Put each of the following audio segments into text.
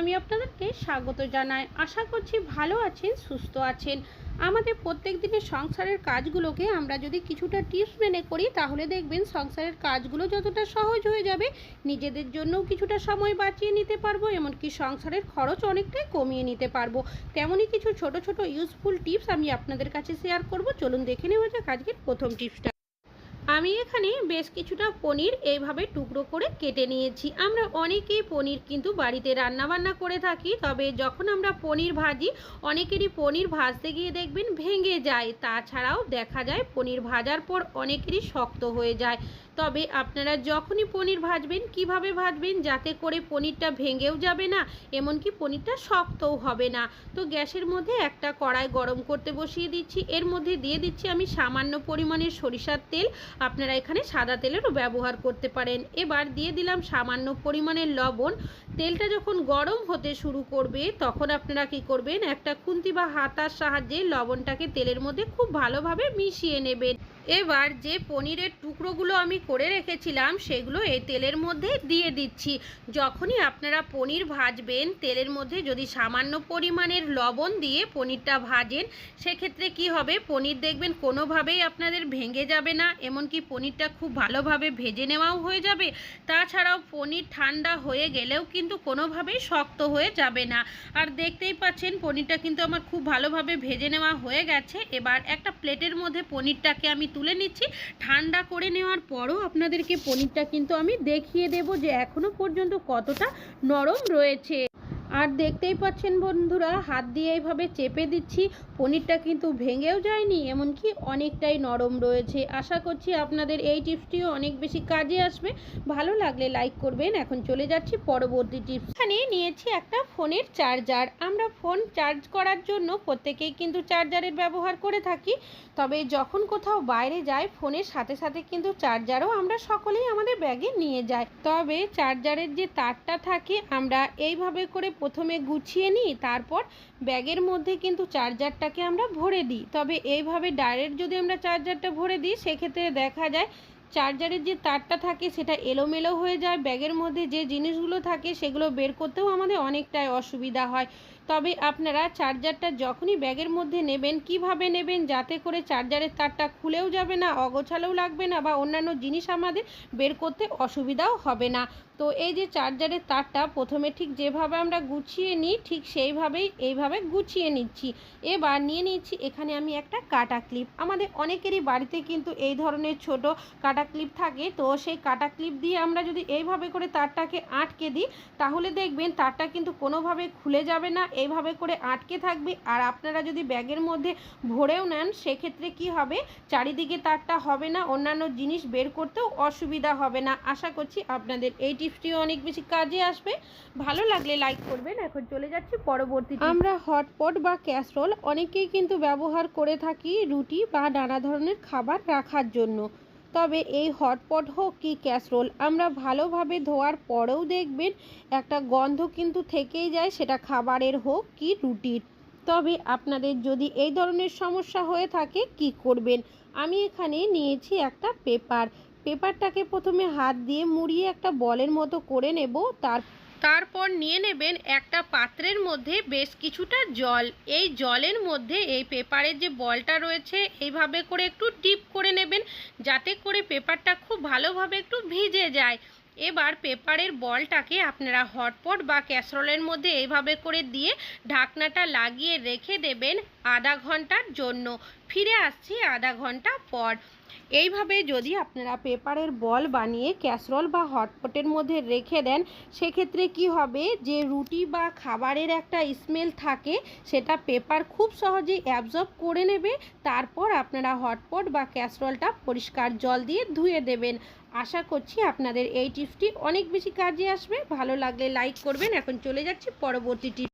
আমি আপনাদেরকে স্বাগত জানাই। আশা করছি ভালো আছেন, সুস্থ আছেন। আমাদের প্রত্যেক দিনের সংসারের কাজগুলোকে আমরা যদি কিছুটা টিপস মেনে করি, তাহলে দেখবেন সংসারের কাজগুলো যতটা সহজ হয়ে যাবে, নিজেদের জন্যও কিছুটা সময় বাঁচিয়ে নিতে পারব, এমনকি সংসারের খরচ অনেকটাই কমিয়ে নিতে পারব। তেমনই কিছু ছোট ছোট ইউজফুল টিপস আমি আপনাদের কাছে শেয়ার করব। চলুন দেখে নেওয়া যাক আজকের প্রথম টিপসটা আমি এখানে বেশ কিছুটা পনির এইভাবে টুকরো করে কেটে নিয়েছি। আমরা অনেকেই পনির কিন্তু বাড়িতে রান্না বান্না করে থাকি, তবে যখন আমরা পনির ভাজি, অনেকেরই পনির ভাজতে গিয়ে দেখবেন ভেঙে যায়। তাছাড়াও দেখা যায় পনির ভাজার পর অনেকেরই শক্ত হয়ে যায়। তবে আপনারা যখনই পনির ভাজবেন, কীভাবে ভাজবেন, যাতে করে পনিরটা ভেঙেও যাবে না, এমনকি পনিরটা শক্তও হবে না। তো গ্যাসের মধ্যে একটা কড়াই গরম করতে বসিয়ে দিচ্ছি। এর মধ্যে দিয়ে দিচ্ছি আমি সামান্য পরিমাণের সরিষার তেল। আপনারা এখানে সাদা তেলেরও ব্যবহার করতে পারেন। এবার দিয়ে দিলাম সামান্য পরিমাণের লবণ। তেলটা যখন গরম হতে শুরু করবে, তখন আপনারা কি করবেন? একটা খুন্তি বা হাতার সাহায্যে লবণটাকে তেলের মধ্যে খুব ভালোভাবে মিশিয়ে নেবেন। এবার যে পনিরের টুকরোগুলো আমি করে রেখেছিলাম, সেগুলো এই তেলের মধ্যে দিয়ে দিচ্ছি। যখনই আপনারা পনির ভাজবেন, তেলের মধ্যে যদি সামান্য পরিমাণের লবণ দিয়ে পনিরটা ভাজেন, সেক্ষেত্রে কি হবে? পনির দেখবেন কোনোভাবেই আপনাদের ভেঙে যাবে না, এমনকি পনিরটা খুব ভালোভাবে ভেজে নেওয়াও হয়ে যাবে। তাছাড়াও পনির ঠান্ডা হয়ে গেলেও কিন্তু কোনোভাবেই শক্ত হয়ে যাবে না। আর দেখতেই পাচ্ছেন, পনিরটা কিন্তু আমার খুব ভালোভাবে ভেজে নেওয়া হয়ে গেছে। এবার একটা প্লেটের মধ্যে পনিরটাকে আমি তুলে নিচ্ছি। ঠান্ডা করে নেওয়ার পরও আপনাদেরকে পনিরটা কিন্তু আমি দেখিয়ে দেব যে এখনও পর্যন্ত কতটা নরম রয়েছে। আর দেখতেই পাচ্ছেন বন্ধুরা, হাত দিয়ে এইভাবে চেপে দিচ্ছি, পনিরটা কিন্তু ভেঙেও যায়নি, এমনকি অনেকটাই নরম রয়েছে। আশা করছি আপনাদের এই টিপসটিও অনেক বেশি কাজে আসবে। ভালো লাগলে লাইক করবেন। এখন চলে যাচ্ছি পরবর্তী টিপস। এখানে নিয়েছি একটা ফোনের চার্জার। আমরা ফোন চার্জ করার জন্য প্রত্যেকেই কিন্তু চার্জারের ব্যবহার করে থাকি, তবে যখন কোথাও বাইরে যাই, ফোনের সাথে সাথে কিন্তু চার্জারও আমরা সকলেই আমাদের ব্যাগে নিয়ে যাই। তবে চার্জারের যে তারটা থাকে, আমরা এইভাবে করে প্রথমে গুছিয়ে নিই, তারপর ব্যাগের মধ্যে কিন্তু চার্জারটাকে আমরা ভরে দিই। তবে এইভাবে ডাইরেক্ট যদি আমরা চার্জারটা ভরে দিই, সেক্ষেত্রে দেখা যায় চার্জারের যে তারটা থাকে, সেটা এলোমেলো হয়ে যায়। ব্যাগের মধ্যে যে জিনিসগুলো থাকে, সেগুলো বের করতেও আমাদের অনেকটাই অসুবিধা হয়। তবে আপনারা চার্জারটা যখনই ব্যাগের মধ্যে নেবেন, কীভাবে নেবেন, যাতে করে চার্জারের তারটা খুলেও যাবে না, অগোছালোও লাগবে না বা অন্যান্য জিনিস আমাদের বের করতে অসুবিধাও হবে না। তো এই যে চার্জারের তারটা প্রথমে ঠিক যেভাবে আমরা গুছিয়ে নিই, ঠিক সেইভাবেই এইভাবে গুছিয়ে নিচ্ছি। এবার নিয়ে নিচ্ছি এখানে আমি একটা কাটা ক্লিপ। আমাদের অনেকেরই বাড়িতে কিন্তু এই ধরনের ছোট কাটা ক্লিপ থাকে। তো সেই কাটা ক্লিপ দিয়ে আমরা যদি এইভাবে করে তারটাকে আটকে দিই, তাহলে দেখবেন তারটা কিন্তু কোনোভাবে খুলে যাবে না, এইভাবে করে আটকে থাকবে। আর আপনারা যদি ব্যাগের মধ্যে ভরেও নেন, সেক্ষেত্রে কি হবে? চারিদিকে তারটা হবে না, অন্যান্য জিনিস বের করতেও অসুবিধা হবে না। আশা করছি আপনাদের এই টিপসটিও অনেক বেশি কাজে আসবে। ভালো লাগলে লাইক করবেন। এখন চলে যাচ্ছি পরবর্তী আমরা হটপট বা ক্যাসরোল অনেকেই কিন্তু ব্যবহার করে থাকি রুটি বা নানা ধরনের খাবার রাখার জন্য। তবে এই হটপট হোক কি ক্যাসরোল আমরা ভালোভাবে ধোয়ার পরেও দেখবেন একটা গন্ধ কিন্তু থেকেই যায়, সেটা খাবারের হোক কি রুটির। তবে আপনাদের যদি এই ধরনের সমস্যা হয়ে থাকে, কি করবেন? আমি এখানে নিয়েছি একটা পেপার। পেপারটাকে প্রথমে হাত দিয়ে মুড়িয়ে একটা বলের মতো করে নেব, তার তারপর নিয়ে নেবেন একটা পাত্রের মধ্যে বেশ কিছুটা জল। এই জলের মধ্যে এই পেপারের যে বলটা রয়েছে, এইভাবে করে একটু ডিপ করে নেবেন, যাতে করে পেপারটা খুব ভালোভাবে একটু ভিজে যায়। এবার পেপারের বলটাকে আপনারা হটপট বা ক্যাসরোলের মধ্যে এইভাবে করে দিয়ে ঢাকনাটা লাগিয়ে রেখে দেবেন আধা ঘণ্টার জন্য। ফিরে আসছি আধা ঘণ্টা পর। এইভাবে যদি আপনারা পেপারের বল বানিয়ে ক্যাসরোল বা হটপটের মধ্যে রেখে দেন, সেক্ষেত্রে কি হবে? যে রুটি বা খাবারের একটা স্মেল থাকে, সেটা পেপার খুব সহজেই অ্যাবজর্ব করে নেবে। তারপর আপনারা হটপট বা ক্যাসরোলটা পরিষ্কার জল দিয়ে ধুয়ে দেবেন। আশা করছি আপনাদের এই টিপসটি অনেক বেশি কাজে আসবে। ভালো লাগলে লাইক করবেন। এখন চলে যাচ্ছি পরবর্তী টিপস।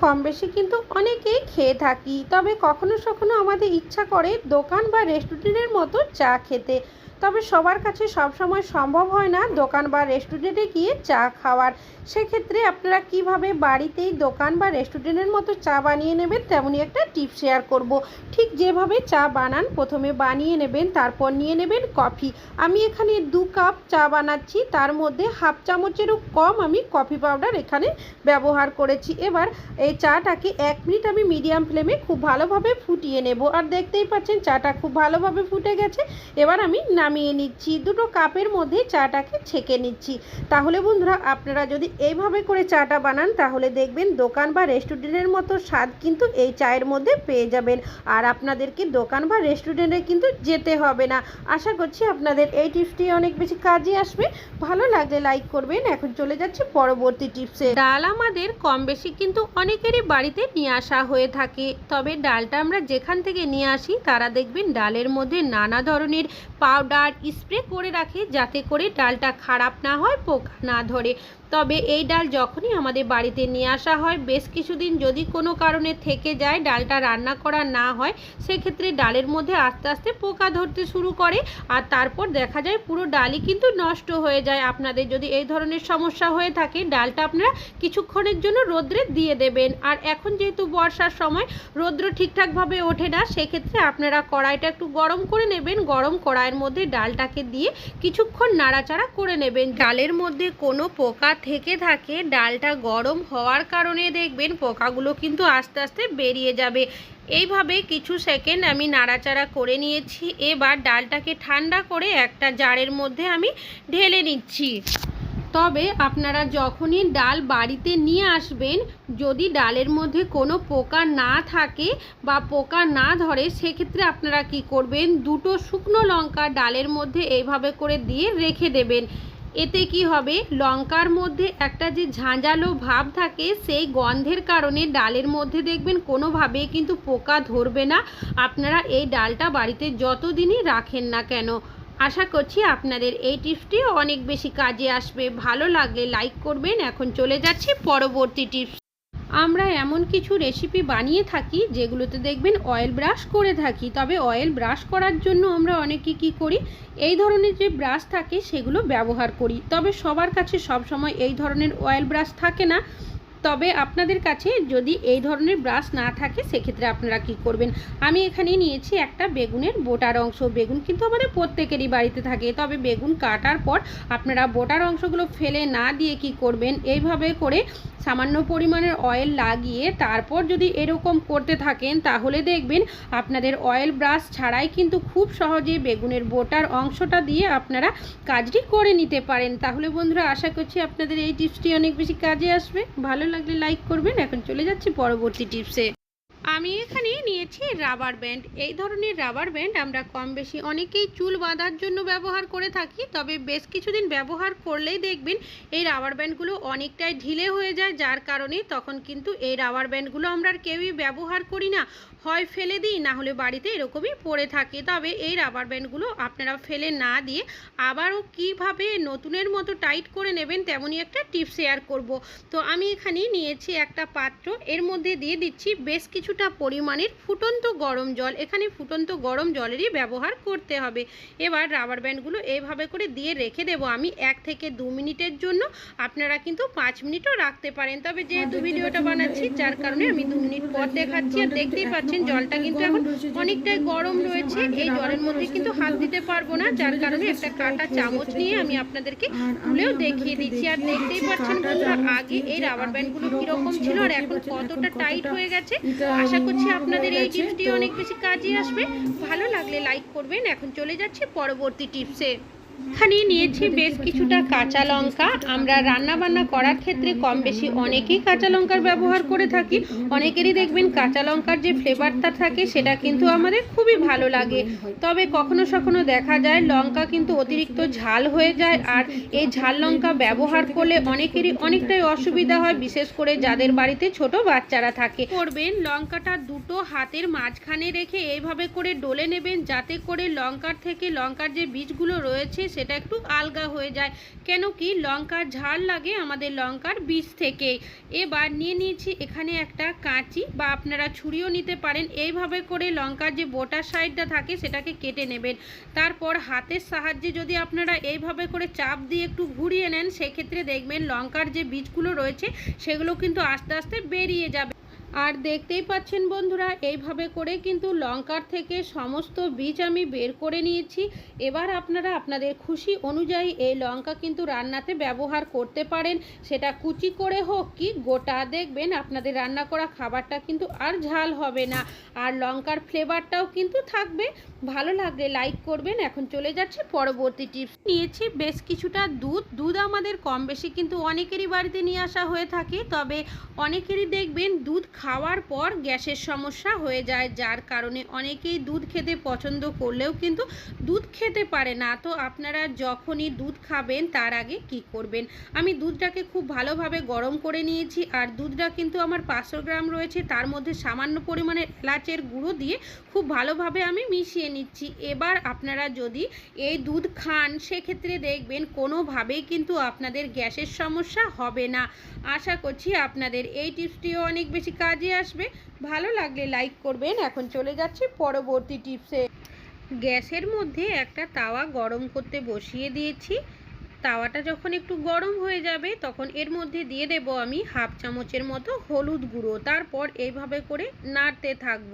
কম বেশি কিন্তু অনেকেই খেয়ে থাকি। তবে কখনো সখনো আমাদের ইচ্ছা করে দোকান বা রেস্টুরেন্টের মতো চা খেতে। তবে সবার কাছে সবসময় সম্ভব হয় না দোকান বা রেস্টুরেন্টে গিয়ে চা খাওয়ার। সেক্ষেত্রে আপনারা কীভাবে বাড়িতেই দোকান বা রেস্টুরেন্টের মতো চা বানিয়ে নেবেন তেমনই একটা টিপ শেয়ার করব। ঠিক যেভাবে চা বানান, প্রথমে বানিয়ে নেবেন, তারপর নিয়ে নেবেন কফি। আমি এখানে দু কাপ চা বানাচ্ছি, তার মধ্যে হাফ চামচেরও কম আমি কফি পাউডার এখানে ব্যবহার করেছি। এবার এই চাটাকে এক মিনিট আমি মিডিয়াম ফ্লেমে খুব ভালোভাবে ফুটিয়ে নেব। আর দেখতেই পাচ্ছেন চাটা খুব ভালোভাবে ফুটে গেছে। এবার আমি নামিয়ে নিচ্ছি, দুটো কাপের মধ্যে চাটাকে ছেঁকে নিচ্ছি। তাহলে বন্ধুরা, আপনারা যদি এইভাবে করে চাটা বানান, তাহলে দেখবেন দোকান বা রেস্টুরেন্টের মতো স্বাদ কিন্তু এই চায়ের মধ্যে পেয়ে যাবেন। আর আপনাদেরকে দোকান বা রেস্টুরেন্টে কিন্তু যেতে হবে না। আশা করছি আপনাদের এই টিপসটি অনেক বেশি কাজে আসবে। ভালো লাগলে লাইক করবেন। এখন চলে যাচ্ছে পরবর্তী টিপসে। ডাল আমাদের কম বেশি কিন্তু অনেকেরই বাড়িতে নিয়ে আসা হয়ে থাকে। তবে ডালটা আমরা যেখান থেকে নিয়ে আসি, তারা দেখবেন ডালের মধ্যে নানা ধরনের পাউডার স্প্রে করে রাখে যাতে করে ডালটা খারাপ না হয় পোকা না ধরে। তবে এই ডাল যখনই আমাদের বাড়িতে নিয়ে আসা হয়, বেশ কিছুদিন যদি কোনো কারণে থেকে যায়, ডালটা রান্না করা না হয়, সেক্ষেত্রে ডালের মধ্যে আস্তে আস্তে পোকা ধরতে শুরু করে আর তারপর দেখা যায় পুরো ডালই কিন্তু নষ্ট হয়ে যায়। আপনাদের যদি এই ধরনের সমস্যা হয়ে থাকে, ডালটা আপনারা কিছুক্ষণের জন্য রোদ্রে দিয়ে দেবেন। আর এখন যেহেতু বর্ষার সময়, রৌদ্র ঠিকঠাকভাবে ওঠে না, সেক্ষেত্রে আপনারা কড়াইটা একটু গরম করে নেবেন। গরম কড়াইয়ের মধ্যে ডালটাকে দিয়ে কিছুক্ষণ নাড়াচাড়া করে নেবেন। ডালের মধ্যে কোনো পোকা থেকে থাকে, ডালটা গরম হওয়ার কারণে দেখবেন পোকাগুলো কিন্তু আস্তে আস্তে বেরিয়ে যাবে। এইভাবে কিছু সেকেন্ড আমি নাড়াচাড়া করে নিয়েছি, এবার ডালটাকে ঠান্ডা করে একটা জারের মধ্যে আমি ঢেলে নিচ্ছি। তবে আপনারা যখনই ডাল বাড়িতে নিয়ে আসবেন, যদি ডালের মধ্যে কোনো পোকা না থাকে বা পোকা না ধরে, সেক্ষেত্রে আপনারা কি করবেন? দুটো শুকনো লঙ্কা ডালের মধ্যে এইভাবে করে দিয়ে রেখে দেবেন। এতে কি হবে? লঙ্কার মধ্যে একটা যে ঝাঁঝালো ভাব থাকে, সেই গন্ধের কারণে ডালের মধ্যে দেখবেন কোনোভাবেই কিন্তু পোকা ধরবে না। আপনারা এই ডালটা বাড়িতে যতদিনই রাখেন না কেন, আশা করছি আপনাদের এই টিপসটি অনেক বেশি কাজে আসবে। ভালো লাগলে লাইক করবেন। এখন চলে যাচ্ছি পরবর্তী টিপস। আমরা এমন কিছু রেসিপি বানিয়ে থাকি যেগুলোতে দেখবেন অয়েল ব্রাশ করে থাকি। তবে অয়েল ব্রাশ করার জন্য আমরা অনেকে কি করি, এই ধরনের যে ব্রাশ থাকে সেগুলো ব্যবহার করি। তবে সবার কাছে সব সময় এই ধরনের অয়েল ব্রাশ থাকে না। তবে আপনাদের কাছে যদি এই ধরনের ব্রাশ না থাকে, সেক্ষেত্রে আপনারা কি করবেন? আমি এখানে নিয়েছি একটা বেগুনের বোটার অংশ। বেগুন কিন্তু আমাদের প্রত্যেকেরই বাড়িতে থাকে। তবে বেগুন কাটার পর আপনারা বোটার অংশগুলো ফেলে না দিয়ে কি করবেন? এইভাবে করে সামান্য পরিমাণের অয়েল লাগিয়ে তারপর যদি এরকম করতে থাকেন, তাহলে দেখবেন আপনাদের অয়েল ব্রাশ ছাড়াই কিন্তু খুব সহজে বেগুনের বোটার অংশটা দিয়ে আপনারা কাজটি করে নিতে পারেন। তাহলে বন্ধুরা, আশা করছি আপনাদের এই টিপসটি অনেক বেশি কাজে আসবে। ভালো লাগলে লাইক করবেন। এখন চলে যাচ্ছি পরবর্তী টিপসে। আমি এখানে নিয়েছি রাবার ব্যান্ড এই ধরনের রাবার ব্যান্ড আমরা কম বেশি অনেকেই চুল বাঁধার জন্য ব্যবহার করে থাকি, তবে বেশ কিছুদিন ব্যবহার করলেই দেখবেন এই রাবার ব্যান্ডগুলো অনেকটাই ঢিলে হয়ে যায়, যার কারণে তখন কিন্তু এই রাবার ব্যান্ডগুলো আমরা কেউই ব্যবহার করি না। হয় ফেলে দিই, না হলে বাড়িতে এরকমই পড়ে থাকে। তবে এই রাবার ব্যান্ডগুলো আপনারা ফেলে না দিয়ে আবারও কীভাবে নতুনের মতো টাইট করে নেবেন তেমনই একটা টিপ শেয়ার করব। তো আমি এখানে নিয়েছি একটা পাত্র, এর মধ্যে দিয়ে দিচ্ছি বেশ কিছুটা পরিমাণের ফুটন্ত গরম জল এখানে ফুটন্ত গরম জলেরই ব্যবহার করতে হবে। এবার রাবার ব্যান্ডগুলো এইভাবে করে দিয়ে রেখে দেবো আমি এক থেকে দু মিনিটের জন্য। আপনারা কিন্তু পাঁচ মিনিটও রাখতে পারেন। তবে যেহেতু ভিডিওটা বানাচ্ছি যার কারণে আমি দু মিনিট পর দেখাচ্ছি। আর দেখতেই পাচ্ছেন জলটা কিন্তু এখন অনেকটাই গরম রয়েছে। এই জলের মধ্যে কিন্তু হাত দিতে পারব না যার কারণে একটা কাটা চামচ নিয়ে আমি আপনাদেরকে তুলেও দেখিয়ে দিচ্ছি। আর দেখতেই পাচ্ছেন বন্ধুরা আগে এই রাবার ব্যান্ডগুলো কীরকম ছিল আর এখন কতটা টাইট হয়ে গেছে আশা করছি আপনাদের এই টিপসটি অনেক বেশি কাজে আসবে। ভালো লাগলে লাইক করবেন। এখন চলে যাচ্ছে পরবর্তী টিপসে এখানে নিয়েছি বেশ কিছুটা কাঁচা লঙ্কা। আমরা রান্না বান্না করার ক্ষেত্রে কম বেশি অনেকেই কাঁচা লঙ্কার ব্যবহার করে থাকি। অনেকেরই দেখবেন কাঁচা লঙ্কার যে ফ্লেভারটা থাকে সেটা কিন্তু আমাদের খুবই ভালো লাগে। তবে কখনো সখনো দেখা যায় লঙ্কা কিন্তু অতিরিক্ত ঝাল হয়ে যায় আর এই ঝাল লঙ্কা ব্যবহার করলে অনেকেরই অনেকটাই অসুবিধা হয়, বিশেষ করে যাদের বাড়িতে ছোট বাচ্চারা থাকে। করবেন লঙ্কাটা দুটো হাতের মাঝখানে রেখে এইভাবে করে ডলে নেবেন। যাতে করে লঙ্কার থেকে লঙ্কার যে বীজগুলো রয়েছে সেটা একটু আলগা হয়ে যায়। কেন কি লঙ্কার ঝাল লাগে আমাদের লঙ্কার বীজ থেকে। এবার নিয়ে নিয়েছি এখানে একটা কাঁচি বা আপনারা ছুরিও নিতে পারেন। এইভাবে করে লঙ্কার যে বোটার সাইডটা থাকে সেটাকে কেটে নেবেন। তারপর হাতের সাহায্যে যদি আপনারা এইভাবে করে চাপ দিয়ে একটু ঘুরিয়ে নেন, সেক্ষেত্রে দেখবেন লঙ্কার যে বীজগুলো রয়েছে, সেগুলো কিন্তু আস্তে আস্তে বেরিয়ে যাবে। আর দেখতেই পাচ্ছেন বন্ধুরা, এইভাবে করে কিন্তু লঙ্কার থেকে সমস্ত বীজ আমি বের করে নিয়েছি। এবার আপনারা আপনাদের খুশি অনুযায়ী এই লঙ্কা কিন্তু রান্নাতে ব্যবহার করতে পারেন। সেটা কুচি করে হোক কি গোটা দেখবেন আপনাদের রান্না করা খাবারটা কিন্তু আর ঝাল হবে না। আর লঙ্কার ফ্লেভারটাও কিন্তু থাকবে। ভালো লাগলে লাইক করবেন। এখন চলে যাচ্ছে পরবর্তী টিপস। নিয়েছি বেশ কিছুটা দুধ। দুধ আমাদের কম বেশি কিন্তু অনেকেরই বাড়িতে নিয়ে আসা হয়ে থাকে। তবে অনেকেরই দেখবেন দুধ খাওয়ার পর গ্যাসের সমস্যা হয়ে যায়, যার কারণে অনেকেই দুধ খেতে পছন্দ করলেও কিন্তু দুধ খেতে পারে না। তো আপনারা যখনই দুধ খাবেন, তার আগে কি করবেন? আমি দুধটাকে খুব ভালোভাবে গরম করে নিয়েছি, আর দুধটা কিন্তু আমার পাঁচশো গ্রাম রয়েছে, তার মধ্যে সামান্য পরিমাণে এলাচের গুঁড়ো দিয়ে খুব ভালোভাবে আমি মিশিয়ে নিচ্ছি। এবার আপনারা যদি এই দুধ খান, সেক্ষেত্রে দেখবেন কোনোভাবেই কিন্তু আপনাদের গ্যাসের সমস্যা হবে না। আশা করছি আপনাদের এই টিপসটিও অনেক বেশি কাজে আসবে। ভালো লাগলে লাইক করবেন। এখন চলে যাচ্ছি পরবর্তী টিপসে গ্যাসের মধ্যে একটা তাওয়া গরম করতে বসিয়ে দিয়েছি। তাওয়াটা যখন একটু গরম হয়ে যাবে, তখন এর মধ্যে দিয়ে দেব আমি হাফ চামচের মতো হলুদ গুঁড়ো। তারপর এইভাবে করে নাড়তে থাকব।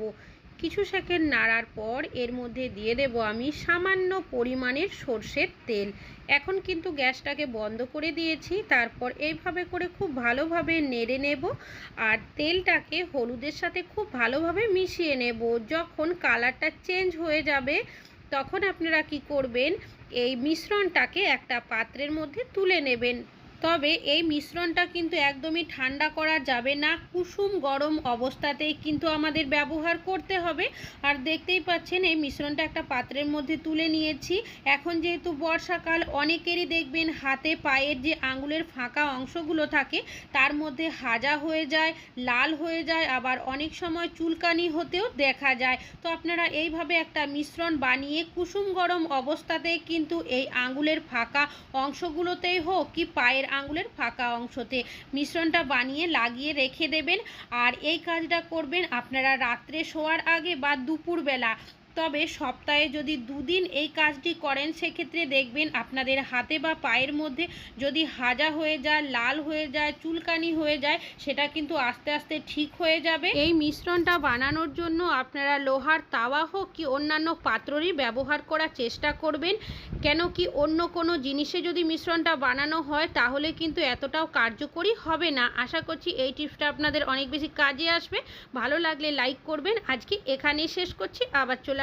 কিছু সেকেন্ড নাড়ার পর এর মধ্যে দিয়ে দেব আমি সামান্য পরিমাণের সর্ষের তেল। এখন কিন্তু গ্যাসটাকে বন্ধ করে দিয়েছি, তারপর এইভাবে করে খুব ভালোভাবে নেড়ে নেব আর তেলটাকে হলুদের সাথে খুব ভালোভাবে মিশিয়ে নেব। যখন কালারটা চেঞ্জ হয়ে যাবে, তখন আপনারা কি করবেন, এই মিশ্রণটাকে একটা পাত্রের মধ্যে তুলে নেবেন। তবে এই মিশ্রণটা কিন্তু একদমই ঠান্ডা করা যাবে না। কুসুম গরম অবস্থাতেই কিন্তু আমাদের ব্যবহার করতে হবে। আর দেখতেই পাচ্ছেন, এই মিশ্রণটা একটা পাত্রের মধ্যে তুলে নিয়েছি। এখন যেহেতু বর্ষাকাল, অনেকেরই দেখবেন হাতে পায়ের যে আঙুলের ফাঁকা অংশগুলো থাকে, তার মধ্যে হাজা হয়ে যায়, লাল হয়ে যায়, আবার অনেক সময় চুলকানি হতেও দেখা যায়। তো আপনারা এইভাবে একটা মিশ্রণ বানিয়ে কুসুম গরম অবস্থাতে কিন্তু এই আঙুলের ফাঁকা অংশগুলোতেই হোক কি পায়ের আঙুলের ফাঁকা অংশতে। মিশ্রণটা বানিয়ে লাগিয়ে রেখে দেবেন। আর এই কাজটা করবেন আপনারা রাত্রে শোয়ার আগে বা দুপুরবেলা। তবে সপ্তাহে যদি দুদিন এই কাজটি করেন, সেক্ষেত্রে দেখবেন আপনাদের হাতে বা পায়ের মধ্যে যদি হাজা হয়ে যায়, লাল হয়ে যায়, চুলকানি হয়ে যায়, সেটা কিন্তু আস্তে আস্তে ঠিক হয়ে যাবে। এই মিশ্রণটা বানানোর জন্য আপনারা লোহার তাওয়া হোক কি অন্যান্য পাত্ররই ব্যবহার করার চেষ্টা করবেন। কেন কি অন্য কোনো জিনিসে যদি মিশ্রণটা বানানো হয়, তাহলে কিন্তু এতটাও কার্যকরী হবে না। আশা করছি এই টিপসটা আপনাদের অনেক বেশি কাজে আসবে। ভালো লাগলে লাইক করবেন। আজকে এখানেই শেষ করছি। আবার চলে